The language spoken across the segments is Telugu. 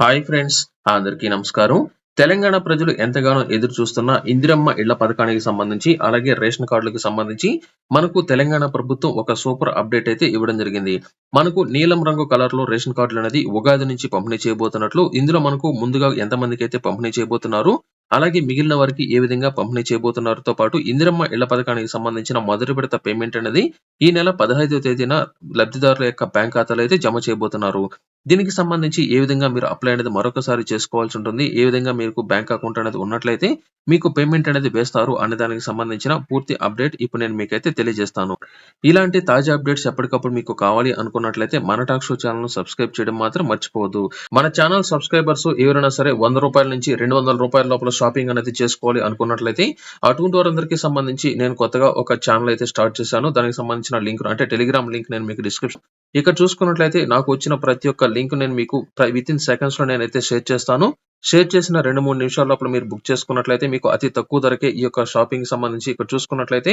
హాయ్ ఫ్రెండ్స్ అందరికీ నమస్కారం. తెలంగాణ ప్రజలు ఎంతగానో ఎదురు చూస్తున్న ఇందిరమ్మ ఇళ్ళ పథకానికి సంబంధించి అలాగే రేషన్ కార్డులకు సంబంధించి మనకు తెలంగాణ ప్రభుత్వం ఒక సూపర్ అప్డేట్ అయితే ఇవ్వడం జరిగింది. మనకు నీలం రంగు కలర్లో రేషన్ కార్డులు అనేది ఉగాది నుంచి పంపిణీ చేయబోతున్నట్లు ఇందులో మనకు ముందుగా ఎంతమందికి అయితే పంపిణీ చేయబోతున్నారు అలాగే మిగిలిన వారికి ఏ విధంగా పంపిణీ చేయబోతున్నారతో పాటు ఇందిరమ్మ ఇళ్ళ పథకానికి సంబంధించిన మొదటి విడత పేమెంట్ అనేది ఈ నెల పదహైదవ తేదీన లబ్ధిదారుల యొక్క బ్యాంక్ ఖాతాలో అయితే జమ చేయబోతున్నారు. దీనికి సంబంధించి ఏ విధంగా మీరు అప్లై అనేది మరొకసారి చేసుకోవాల్సి ఉంటుంది ఏ విధంగా మీకు బ్యాంక్ అకౌంట్ అనేది ఉన్నట్లయితే మీకు పేమెంట్ అనేది వేస్తారు అనే దానికి సంబంధించిన పూర్తి అప్డేట్ ఇప్పుడు నేను మీకైతే తెలియజేస్తాను. ఇలాంటి తాజా అప్డేట్స్ ఎప్పటికప్పుడు మీకు కావాలి అనుకున్నట్లయితే మన టాక్ షో ఛానల్ సబ్స్క్రైబ్ చేయడం మాత్రం మర్చిపోవద్దు. మన ఛానల్ సబ్స్క్రైబర్స్ ఎవరైనా సరే వంద రూపాయల నుంచి రెండు వందల రూపాయల లోపల షాపింగ్ అనేది చేసుకోవాలి అనుకున్నట్లయితే అటువంటి వారందరికీ సంబంధించి నేను కొత్తగా ఒక ఛానల్ అయితే స్టార్ట్ చేశాను. దానికి సంబంధించిన లింక్ అంటే టెలిగ్రామ్ లింక్ నేను మీకు డిస్క్రిప్షన్ ఇక్కడ చూసుకున్నట్లయితే నాకు వచ్చిన ప్రతి ఒక్క లింక్ నేను మీకు విత్ ఇన్ సెకండ్స్లో నేనైతే షేర్ చేస్తాను. షేర్ చేసిన రెండు మూడు నిమిషాల లోపల మీరు బుక్ చేసుకున్నట్లయితే మీకు అతి తక్కువ ధరకే ఈ యొక్క షాపింగ్ సంబంధించి ఇక్కడ చూసుకున్నట్లయితే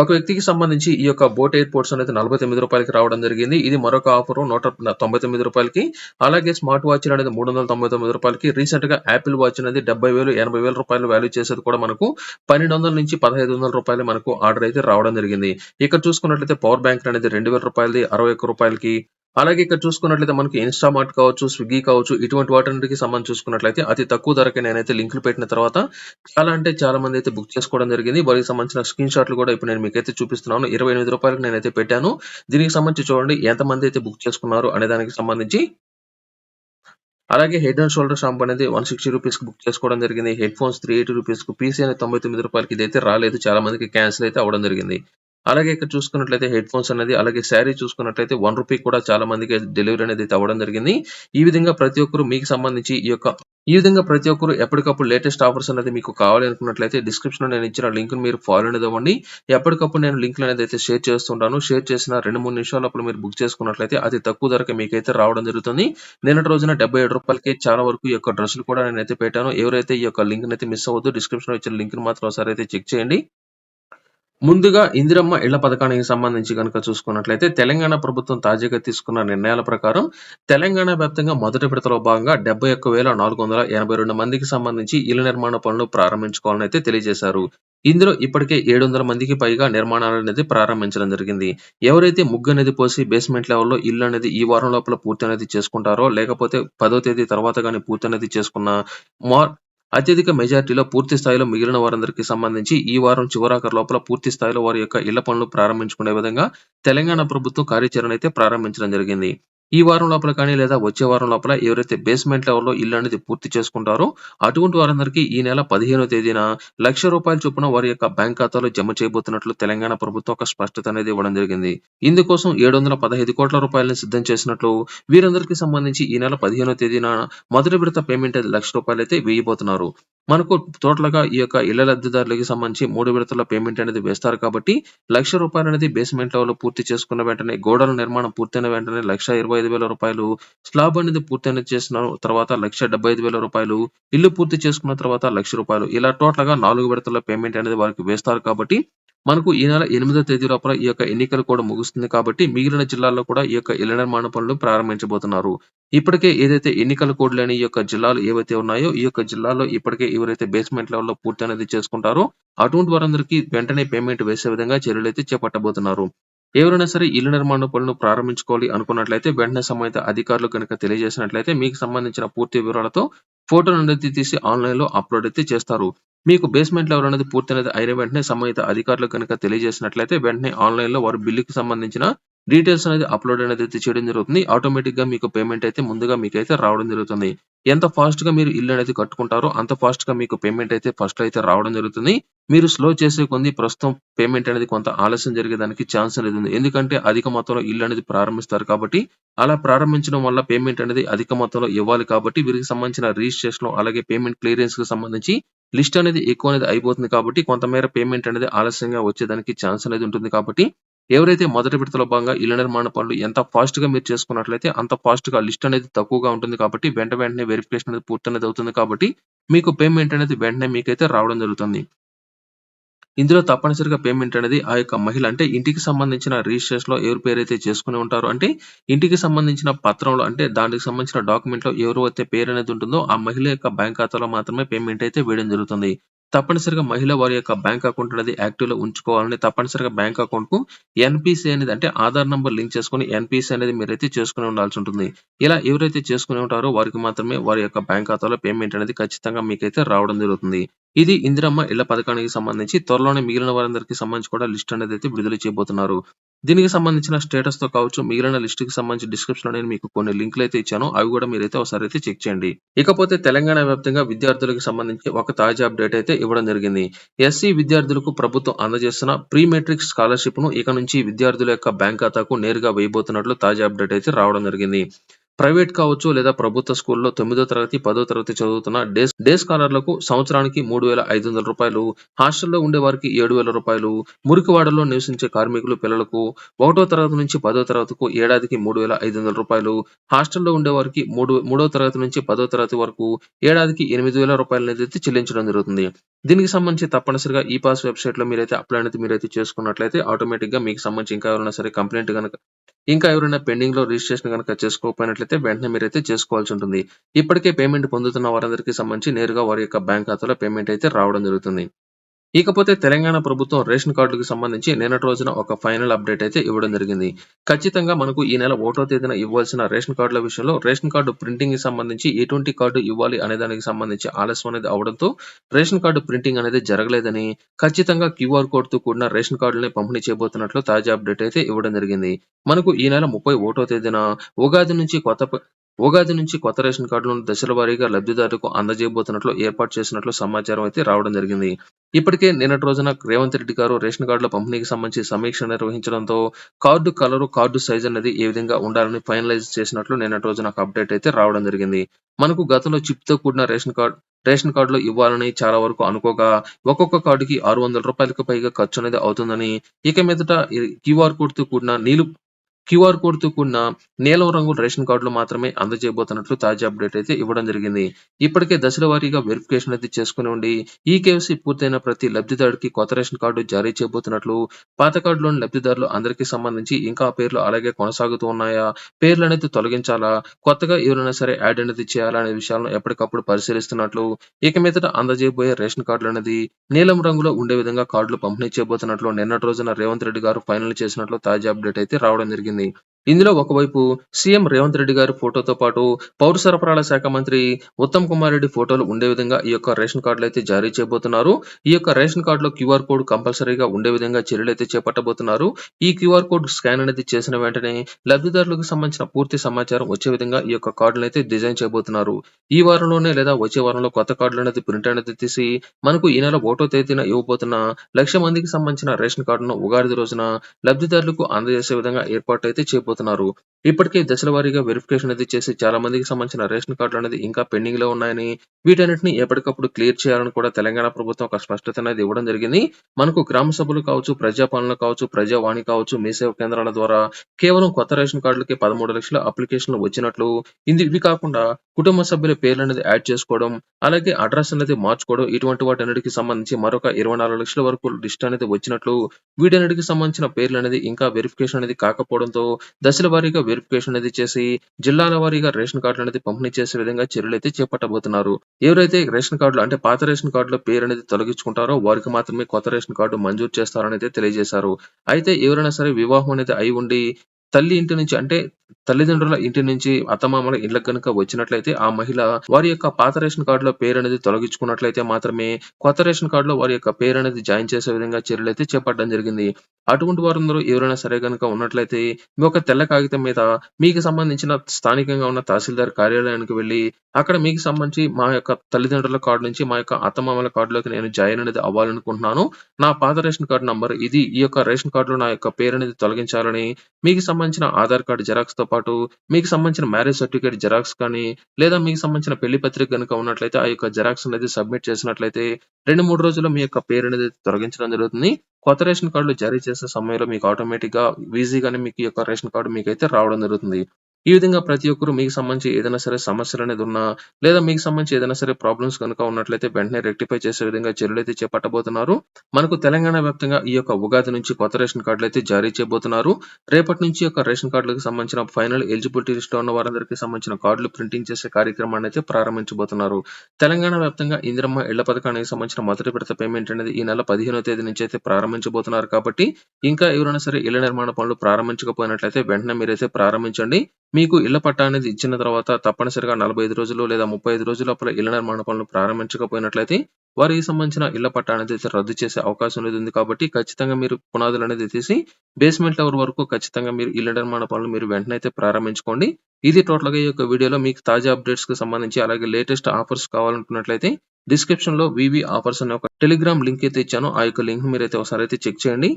ఒక వ్యక్తికి సంబంధించి ఈ యొక్క బోట్ ఎయిర్పోర్ట్స్ అనేది నలభై తొమ్మిది రూపాయలకి రావడం జరిగింది. ఇది మరొక ఆఫర్ నూట తొంభై తొమ్మిది రూపాయలకి. అలాగే స్మార్ట్ వాచ్ అనేది మూడు వందల తొంభై తొమ్మిది రూపాయలకి. రీసెంట్గా యాపిల్ వాచ్ అనేది డెబ్బై వేలు ఎనభై వేల రూపాయలు వాల్యూ చేసేది కూడా మనకు పన్నెండు వందల నుంచి పదహైదు వందల రూపాయలు మనకు ఆర్డర్ అయితే రావడం జరిగింది. ఇక్కడ చూసుకున్నట్లయితే పవర్ బ్యాంక్ అనేది రెండు వేల రూపాయలది అరవై ఒక్క రూపాయలకి అలాగే ఇక్కడ చూసుకున్నట్లయితే మనకి ఇన్స్టామార్ట్ కావచ్చు స్విగ్గీ కావచ్చు ఇటువంటి వాటికి సంబంధించి చూసుకున్నట్లయితే అతి తక్కువ ధరకే నేనైతే లింకులు పెట్టిన తర్వాత చాలా అంటే చాలా మంది అయితే బుక్ చేసుకోవడం జరిగింది. వారికి సంబంధించిన స్క్రీన్ షాట్లు కూడా ఇప్పుడు నేను మీకైతే చూపిస్తున్నాను. ఇరవై ఎనిమిది రూపాయలకు నేనైతే పెట్టాను. దీనికి సంబంధించి చూడండి ఎంతమంది అయితే బుక్ చేసుకున్నారు అనే దానికి సంబంధించి. అలాగే హెడ్ అండ్ షోల్డర్ షాంపూ అనేది వన్ సిక్స్టీ రూపీస్కి బుక్ చేసుకోవడం జరిగింది. Headphones three eighty rupees PC అనేది తొంభై తొమ్మిది రూపాయలకి ఇదైతే రాలేదు. చాలా మందికి క్యాన్సిల్ అయితే అవడం జరిగింది. అలాగే ఇక్కడ చూసుకున్నట్లయితే హెడ్ ఫోన్స్ అనేది అలాగే శారీ చూసుకున్నట్లయితే వన్ రూపీ కూడా చాలా మందికి డెలివరీ అనేది అవ్వడం జరిగింది. ఈ విధంగా ప్రతి ఒక్కరు మీకు సంబంధించి ఈ యొక్క ఈ విధంగా ప్రతి ఒక్కరు ఎప్పటికప్పుడు లేటెస్ట్ ఆఫర్స్ అనేది మీకు కావాలి అనుకున్నట్లయితే డిస్క్రిప్షన్లో నేను ఇచ్చిన లింక్ మీరు ఫాలో అనేది అవ్వండి. ఎప్పటికప్పుడు నేను లింక్ అనేది అయితే షేర్ చేస్తుంటాను. షేర్ చేసిన రెండు మూడు నిమిషాలప్పుడు మీరు బుక్ చేసుకున్నట్లయితే అతి తక్కువ ధరకే మీకైతే రావడం జరుగుతుంది. నిన్నటి రోజున డెబ్బై ఏడు రూపాయలకి చాలా వరకు ఈ యొక్క డ్రెస్సులు కూడా నేనైతే పెట్టాను. ఎవరైతే ఈ యొక్క లింక్ అయితే మిస్ అవ్వద్దు డిస్క్రిప్షన్లో ఇచ్చిన లింక్ మాత్రం ఒకసారి అయితే చెక్ చేయండి. ముందుగా ఇందిరమ్మ ఇళ్ళ పథకానికి సంబంధించి కనుక చూసుకున్నట్లయితే తెలంగాణ ప్రభుత్వం తాజాగా తీసుకున్న నిర్ణయాల ప్రకారం తెలంగాణ వ్యాప్తంగా మొదటి విడతలో భాగంగా డెబ్బై ఒక్క వేల నాలుగు వందల ఎనభై రెండు మందికి సంబంధించి ఇళ్ళ నిర్మాణ పనులు ప్రారంభించుకోవాలని అయితే తెలియజేశారు. ఇందులో ఇప్పటికే ఏడు వందల మందికి పైగా నిర్మాణాలు అనేది ప్రారంభించడం జరిగింది. ఎవరైతే ముగ్గు అనేది పోసి బేస్మెంట్ లెవెల్లో ఇల్లు అనేది ఈ వారం లోపల పూర్తి అనేది చేసుకుంటారో లేకపోతే పదో తేదీ తర్వాత కానీ పూర్తి అనేది చేసుకున్న మార్ అత్యధిక మెజార్టీలో పూర్తి స్థాయిలో మిగిలిన వారందరికీ సంబంధించి ఈ వారం చివరాఖరు లోపల పూర్తి స్థాయిలో వారి యొక్క ఇళ్ళ పనులు ప్రారంభించుకునే విధంగా తెలంగాణ ప్రభుత్వం కార్యాచరణ అయితే ప్రారంభించడం జరిగింది. ఈ వారం లోపల కానీ లేదా వచ్చే వారం లోపల ఎవరైతే బేస్మెంట్ లెవెల్లో ఇల్లు అనేది పూర్తి చేసుకుంటారో అటువంటి వారందరికీ ఈ నెల పదిహేనో తేదీన లక్ష రూపాయల చొప్పున వారి యొక్క బ్యాంక్ ఖాతాలో జమ చేయబోతున్నట్లు తెలంగాణ ప్రభుత్వం ఒక స్పష్టత అనేది ఇవ్వడం జరిగింది. ఇందుకోసం ఏడు వందల పదహైదు కోట్ల రూపాయలను సిద్ధం చేసినట్లు వీరందరికీ సంబంధించి ఈ నెల పదిహేనో తేదీన మొదటి విడత పేమెంట్ లక్ష రూపాయలు అయితే వేయబోతున్నారు. మనకు టోటల్‌గా ఈ యొక్క ఇళ్ళ లబ్ధిదారులకి సంబంధించి మూడు విడతల పేమెంట్ అనేది వేస్తారు కాబట్టి లక్ష రూపాయలు అనేది బేస్మెంట్ లెవెల్లో పూర్తి చేసుకున్న వెంటనే గోడల నిర్మాణం పూర్తయిన వెంటనే లక్ష ఇరవై ఐదు వేల రూపాయలు స్లాబ్ అనేది పూర్తి అనేది చేసిన తర్వాత లక్ష డెబ్బై ఐదు వేల రూపాయలు ఇల్లు పూర్తి చేసుకున్న తర్వాత లక్ష రూపాయలు. ఇలా టోటల్గా నాలుగు విడతల పేమెంట్ అనేది వారికి వేస్తారు కాబట్టి మనకు ఈ నెల ఎనిమిదో తేదీ లోపల ఈ యొక్క ఎన్నికలు కూడా ముగుస్తుంది కాబట్టి మిగిలిన జిల్లాల్లో కూడా ఈ యొక్క ఇళ్ళ నిర్మాణ పనులు ప్రారంభించబోతున్నారు. ఇప్పటికే ఏదైతే ఎన్నికల కోడ్ లేని ఈ యొక్క జిల్లాలు ఏవైతే ఉన్నాయో ఈ యొక్క జిల్లాలో ఇప్పటికే ఎవరైతే బేస్మెంట్ లెవెల్లో పూర్తి అనేది చేసుకుంటారో అటువంటి వారందరికీ వెంటనే పేమెంట్ వేసే విధంగా చర్యలు అయితే చేపట్టబోతున్నారు. ఎవరైనా సరే ఇల్లు నిర్మాణ పనులు ప్రారంభించుకోవాలి అనుకున్నట్లయితే వెంటనే సంబంధిత అధికారులు కనుక తెలియజేసినట్లయితే మీకు సంబంధించిన పూర్తి వివరాలతో ఫోటోలు అనేది తీసి ఆన్లైన్లో అప్లోడ్ అయితే చేస్తారు. మీకు బేస్మెంట్ లెవెల్ అనేది పూర్తి అనేది అయిన వెంటనే సంబంధిత అధికారులు కనుక తెలియజేసినట్లయితే వెంటనే ఆన్లైన్లో వారి బిల్లుకి సంబంధించిన డీటెయిల్స్ అనేది అప్లోడ్ అనేది అయితే చేయడం జరుగుతుంది. ఆటోమేటిక్గా మీకు పేమెంట్ అయితే ముందుగా మీకు అయితే రావడం జరుగుతుంది. ఎంత ఫాస్ట్గా మీరు ఇల్లు అనేది కట్టుకుంటారో అంత ఫాస్ట్గా మీకు పేమెంట్ అయితే ఫస్ట్ అయితే రావడం జరుగుతుంది. మీరు స్లో చేసే కొంది ప్రస్తుతం పేమెంట్ అనేది కొంత ఆలస్యం జరిగేదానికి ఛాన్స్ అనేది ఉంది. ఎందుకంటే అధిక మొత్తంలో ఇల్లు అనేది ప్రారంభిస్తారు కాబట్టి అలా ప్రారంభించడం వల్ల పేమెంట్ అనేది అధిక మొత్తంలో ఇవ్వాలి కాబట్టి వీరికి సంబంధించిన రిజిస్ట్రేషన్ అలాగే పేమెంట్ క్లియరెన్స్కి సంబంధించి లిస్ట్ అనేది ఎక్కువ అనేది అయిపోతుంది కాబట్టి కొంతమేర పేమెంట్ అనేది ఆలస్యంగా వచ్చేదానికి ఛాన్స్ అనేది ఉంటుంది కాబట్టి ఎవరైతే మొదటి విడతలో భాగంగా ఇళ్ళ నిర్మాణ పనులు ఎంత ఫాస్ట్గా మీరు చేసుకున్నట్లయితే అంత ఫాస్ట్గా లిస్ట్ అనేది తక్కువగా ఉంటుంది కాబట్టి వెంట వెంటనే వెరిఫికేషన్ అనేది పూర్తి అనేది అవుతుంది కాబట్టి మీకు పేమెంట్ అనేది వెంటనే మీకైతే రావడం జరుగుతుంది. ఇందులో తప్పనిసరిగా పేమెంట్ అనేది ఆ యొక్క మహిళ అంటే ఇంటికి సంబంధించిన రిజిస్ట్రేషన్‌లో ఎవరి పేరైతే చేసుకొని ఉంటారో అంటే ఇంటికి సంబంధించిన పత్రంలో అంటే దానికి సంబంధించిన డాక్యుమెంట్‌లో పేరు అనేది ఉంటుందో ఆ మహిళ యొక్క బ్యాంక్ ఖాతాలో మాత్రమే పేమెంట్ అయితే వేయడం జరుగుతుంది. తప్పనిసరిగా మహిళ వారి యొక్క బ్యాంక్ అకౌంట్ అనేది యాక్టివ్లో ఉంచుకోవాలని తప్పనిసరిగా బ్యాంక్ అకౌంట్కు ఎన్పిసి అనేది అంటే ఆధార్ నంబర్ లింక్ చేసుకొని ఎన్పిసి అనేది మీరైతే చేసుకొని ఉండాల్సి ఉంటుంది. ఇలా ఎవరైతే చేసుకొని ఉంటారో వారికి మాత్రమే వారి యొక్క బ్యాంక్ ఖాతాలో పేమెంట్ అనేది ఖచ్చితంగా మీకైతే రావడం జరుగుతుంది. ఇది ఇందిరమ్మ ఇళ్ళ పథకానికి సంబంధించి త్వరలోనే మిగిలిన వారందరికీ సంబంధించి కూడా లిస్ట్ అనేది అయితే విడుదల చేయబోతున్నారు. దీనికి సంబంధించిన స్టేటస్‌తో కావచ్చు, మిగిలిన లిస్టుకి సంబంధించి డిస్క్రిప్షన్‌లో నేను మీకు కొన్ని లింకులు అయితే ఇచ్చాను. అవి కూడా మీరైతే ఒకసారి అయితే చెక్ చేయండి. ఇకపోతే తెలంగాణ వ్యాప్తంగా విద్యార్థులకు సంబంధించి ఒక తాజా అప్డేట్ అయితే ఇవ్వడం జరిగింది. ఎస్సీ విద్యార్థులకు ప్రభుత్వం అందజేస్తున్న ప్రీ మెట్రిక్ స్కాలర్‌షిప్‌ను ఇక నుంచి విద్యార్థుల యొక్క బ్యాంక్ ఖాతాకు నేరుగా వేయబోతున్నట్లు తాజా అప్డేట్ అయితే రావడం జరిగింది. ప్రైవేట్ కావచ్చు లేదా ప్రభుత్వ స్కూల్‌లో తొమ్మిదో తరగతి, పదో తరగతి చదువుతున్న డే డే స్కాలర్‌లకు సంవత్సరానికి మూడు వేల ఐదు వందల రూపాయలు హాస్టల్‌లో ఉండేవారికి రూ. 7,000 మురికివాడలో నివసించే కార్మికులు పిల్లలకు ఒకటో తరగతి నుంచి పదో తరగతికు ఏడాదికి మూడు వేల ఐదు వందల రూపాయలు హాస్టల్‌లో ఉండేవారికి మూడు మూడో తరగతి నుంచి పదో తరగతి వరకు ఏడాదికి రూ. 8,000 అయితే చెల్లించడం జరుగుతుంది. దీనికి సంబంధించి తప్పనిసరిగా ఈ పాస్ వెబ్‌సైట్‌లో మీరైతే అప్లై అనేది మీరైతే చేసుకున్నట్లయితే ఆటోమేటిక్‌గా మీకు సంబంధించి ఇంకా ఎవరైనా సరే కంప్లైంట్ గనక ఇంకా ఎవరైనా పెండింగ్లో రిజిస్ట్రేషన్ గనక చేసుకోకపోయినట్లయితే వెంటనే మీరైతే చేసుకోవాల్సి ఉంటుంది. ఇప్పటికే పేమెంట్ పొందుతున్న వారందరికీ సంబంధించి నేరుగా వారి యొక్క బ్యాంక్ ఖాతాలో పేమెంట్ అయితే రావడం జరుగుతుంది. ఇకపోతే తెలంగాణ ప్రభుత్వం రేషన్ కార్డులకు సంబంధించి నిన్నటి రోజున ఒక ఫైనల్ అప్డేట్ అయితే ఇవ్వడం జరిగింది. ఖచ్చితంగా మనకు ఈ నెల ఒకటో తేదీన ఇవ్వాల్సిన రేషన్ కార్డుల విషయంలో రేషన్ కార్డు ప్రింటింగ్కి సంబంధించి ఎటువంటి కార్డు ఇవ్వాలి అనే దానికి సంబంధించి ఆలస్యం అనేది అవడంతో రేషన్ కార్డు ప్రింటింగ్ అనేది జరగలేదని, ఖచ్చితంగా క్యూఆర్ కోడ్తో కూడిన రేషన్ కార్డులని పంపిణీ చేయబోతున్నట్లు తాజా అప్డేట్ అయితే ఇవ్వడం జరిగింది. మనకు ఈ నెల 31 తేదీన ఉగాది నుంచి కొత్త ఉగాది నుంచి కొత్త రేషన్ కార్డులను దశల వారీగా లబ్ధిదారులకు అందజేయబోతున్నట్లు ఏర్పాటు చేసినట్లు సమాచారం అయితే రావడం జరిగింది. ఇప్పటికే నిన్నటి రోజున రేవంత్ రెడ్డి గారు రేషన్ కార్డుల పంపిణీకి సంబంధించి సమీక్ష నిర్వహించడంతో కార్డు కలరు, కార్డు సైజ్ అనేది ఏ విధంగా ఉండాలని ఫైనలైజ్ చేసినట్లు నిన్నటి రోజున ఒక అప్డేట్ అయితే రావడం జరిగింది. మనకు గతంలో చిప్‌తో కూడిన రేషన్ కార్డు రేషన్ కార్డులు ఇవ్వాలని చాలా వరకు అనుకోగా ఒక్కొక్క కార్డుకి రూ. 600 పైగా ఖర్చు అనేది అవుతుందని, ఇక మీదట క్యూఆర్ కోడ్‌తో కూడిన నీలు క్యూఆర్ కోడ్‌తో కూడిన నీలం రంగు రేషన్ కార్డులు మాత్రమే అందజేయబోతున్నట్లు తాజా అప్డేట్ అయితే ఇవ్వడం జరిగింది. ఇప్పటికే దశల వారీగా వెరిఫికేషన్ అయితే చేసుకొని ఉండి ఈ ఈకేవైసీ పూర్తయిన ప్రతి లబ్ధిదారుడికి కొత్త రేషన్ కార్డు జారీ చేయబోతున్నట్లు, పాత కార్డులోని లబ్ధిదారులు అందరికీ సంబంధించి ఇంకా పేర్లు అలాగే కొనసాగుతూ ఉన్నాయా? పేర్లు అనేది తొలగించాలా? కొత్తగా ఎవరైనా సరే యాడ్ అనేది చేయాలా? అనే విషయాలను ఎప్పటికప్పుడు పరిశీలిస్తున్నట్లు, ఇక మీదట అందజేయబోయే రేషన్ కార్డులనేది నీలం రంగులో ఉండే విధంగా కార్డులు పంపిణీ చేయబోతున్నట్లు నిన్నటి రోజున రేవంత్ రెడ్డి గారు ఫైనల్ చేసినట్లు తాజా అప్డేట్ అయితే రావడం జరిగింది. in the ఇందులో ఒకవైపు సీఎం రేవంత్ రెడ్డి గారి ఫోటోతో పాటు పౌర సరఫరాల శాఖ మంత్రి ఉత్తమ్ కుమార్ రెడ్డి ఫోటోలు ఉండే విధంగా ఈ యొక్క రేషన్ కార్డులు అయితే జారీ చేయబోతున్నారు. ఈ యొక్క రేషన్ కార్డులో క్యూఆర్ కోడ్ కంపల్సరీగా ఉండే విధంగా చర్యలు అయితే చేపట్టబోతున్నారు. ఈ క్యూఆర్ కోడ్ స్కాన్ అనేది చేసిన వెంటనే లబ్ధిదారులకు సంబంధించిన పూర్తి సమాచారం వచ్చే విధంగా ఈ యొక్క కార్డులను అయితే డిజైన్ చేయబోతున్నారు. ఈ వారంలోనే లేదా వచ్చే వారంలో కొత్త కార్డులు అనేది ప్రింట్ అనేది తీసి మనకు ఈ నెల ఒకటో తేదీన ఇవ్వబోతున్న లక్ష మందికి సంబంధించిన రేషన్ కార్డును ఉగాది రోజున లబ్ధిదారులకు అందజేసే విధంగా ఏర్పాటు అయితే చేయబోతున్నారు. ఇప్పటికే దశల వారీగా వెరిఫికేషన్ అనేది చేసి చాలా మందికి సంబంధించిన రేషన్ కార్డులు అనేది ఇంకా పెండింగ్లో ఉన్నాయని, వీటన్నిటిని ఎప్పటికప్పుడు క్లియర్ చేయాలని కూడా తెలంగాణ ప్రభుత్వం ఒక స్పష్టత అనేది ఇవ్వడం జరిగింది. మనకు గ్రామ సభలు కావచ్చు, ప్రజాపాలన కావచ్చు, ప్రజావాణి కావచ్చు, మీ సేవా కేంద్రాల ద్వారా కేవలం కొత్త రేషన్ కార్డులకి 13,00,000 అప్లికేషన్‌లు వచ్చినట్లు, ఇది ఇవి కాకుండా కుటుంబ సభ్యుల పేర్లు అనేది యాడ్ చేసుకోవడం, అలాగే అడ్రస్ అనేది మార్చుకోవడం ఇటువంటి వాటన్నిటికి సంబంధించి మరొక 24,00,000 వరకు లిస్ట్ అనేది వచ్చినట్లు, వీటన్నిటికి సంబంధించిన పేర్లు అనేది ఇంకా వెరిఫికేషన్ అనేది కాకపోవడంతో దశల వారీగా వెరిఫికేషన్ అనేది చేసి జిల్లాల వారీగా రేషన్ కార్డులనేది పంపిణీ చేసే విధంగా చర్యలు అయితే చేపట్టబోతున్నారు. ఎవరైతే రేషన్ కార్డులు అంటే పాత రేషన్ కార్డులో అనేది తొలగించుకుంటారో వారికి మాత్రమే కొత్త రేషన్ కార్డు మంజూరు చేస్తారని అయితే తెలియజేశారు. అయితే ఎవరైనా సరే వివాహం అనేది అయి ఉండి తల్లి ఇంటి నుంచి అంటే తల్లిదండ్రుల ఇంటి నుంచి అత్తమామల ఇళ్ళకి గనుక వచ్చినట్లయితే ఆ మహిళ వారి యొక్క పాత రేషన్ కార్డులో అనేది తొలగించుకున్నట్లయితే మాత్రమే కొత్త రేషన్ కార్డులో వారి యొక్క పేరు అనేది జాయిన్ చేసే విధంగా చర్యలైతే చేపట్టడం జరిగింది. అటువంటి వారందరూ ఎవరైనా సరే గనుక ఉన్నట్లయితే మీ ఒక తెల్ల కాగితం మీద మీకు సంబంధించిన స్థానికంగా ఉన్న తహసీల్దార్ కార్యాలయానికి వెళ్ళి అక్కడ మీకు సంబంధించి మా యొక్క తల్లిదండ్రుల కార్డు నుంచి మా యొక్క అత్తమామల కార్డులోకి నేను జాయిన్ అనేది అవ్వాలనుకుంటున్నాను. నా పాత రేషన్ కార్డు నంబర్ ఇది. ఈ యొక్క రేషన్ కార్డులో నా యొక్క పేరు అనేది తొలగించాలని మీకు సంబంధించిన ఆధార్ కార్డ్ జిరాక్స్‌తో పాటు మీకు సంబంధించిన మ్యారేజ్ సర్టిఫికేట్ జెరాక్స్ కానీ, లేదా మీకు సంబంధించిన పెళ్ళి పత్రిక కనుక ఉన్నట్లయితే ఆ యొక్క జిరాక్స్ అనేది సబ్మిట్ చేసినట్లయితే 2, 3 రోజుల్లో మీ యొక్క పేరు అనేది తొలగించడం జరుగుతుంది. కొత్త రేషన్ కార్డులు జారీ చేసే సమయంలో మీకు ఆటోమేటిక్‌గా ఈజీగానే మీకు యొక్క రేషన్ కార్డు మీకైతే రావడం జరుగుతుంది. ఈ విధంగా ప్రతి ఒక్కరు మీకు సంబంధించి ఏదైనా సరే సమస్యలు అనేది ఉన్నా, లేదా మీకు సంబంధించి ఏదైనా సరే ప్రాబ్లమ్స్ కనుక ఉన్నట్లయితే వెంటనే రెక్టిఫై చేసే విధంగా చర్యలైతే చేపట్టబోతున్నారు. మనకు తెలంగాణ వ్యాప్తంగా ఈ యొక్క ఉగాది నుంచి కొత్త రేషన్ కార్డులైతే జారీ చేయబోతున్నారు. రేపటి నుంచి యొక్క రేషన్ కార్డులకు సంబంధించిన ఫైనల్ ఎలిజిబిలిటీ లిస్ట్‌లో ఉన్న వారందరికీ సంబంధించిన కార్డులు ప్రింటింగ్ చేసే కార్యక్రమాన్ని అయితే ప్రారంభించబోతున్నారు. తెలంగాణ వ్యాప్తంగా ఇందిరమ్మ ఇళ్ళ పథకానికి సంబంధించిన మొదటి విడత పేమెంట్ అనేది ఈ నెల 15వ తేదీ నుంచి అయితే ప్రారంభించబోతున్నారు కాబట్టి, ఇంకా ఎవరైనా సరే ఇళ్ళ నిర్మాణ పనులు ప్రారంభించకపోయినట్లయితే వెంటనే మీరైతే ప్రారంభించండి. మీకు ఇళ్ళ పట్టా అనేది ఇచ్చిన తర్వాత తప్పనిసరిగా 45 రోజులు లేదా 35 రోజుల లోపల ఇళ్ళ నిర్మాణ పనులు ప్రారంభించకపోయినట్లయితే, వారికి సంబంధించిన ఇళ్ళ పట్టా అనేది అయితే రద్దు చేసే అవకాశం అనేది ఉంది కాబట్టి, ఖచ్చితంగా మీరు పునాదులు అనేది తీసి బేస్‌మెంట్ లెవెల్ వరకు ఖచ్చితంగా మీరు ఇళ్ళ నిర్మాణ పనులు మీరు వెంటనే అయితే ప్రారంభించుకోండి. ఇది టోటల్‌గా ఈ యొక్క వీడియోలో మీకు తాజా అప్డేట్స్కి సంబంధించి అలాగే లేటెస్ట్ ఆఫర్స్ కావాలనుకున్నట్లయితే డిస్క్రిప్షన్లో వివి ఆఫర్స్ అనే ఒక టెలిగ్రామ్ లింక్ అయితే ఇచ్చాను. ఆ యొక్క లింక్ మీరైతే ఒకసారి అయితే చెక్ చేయండి.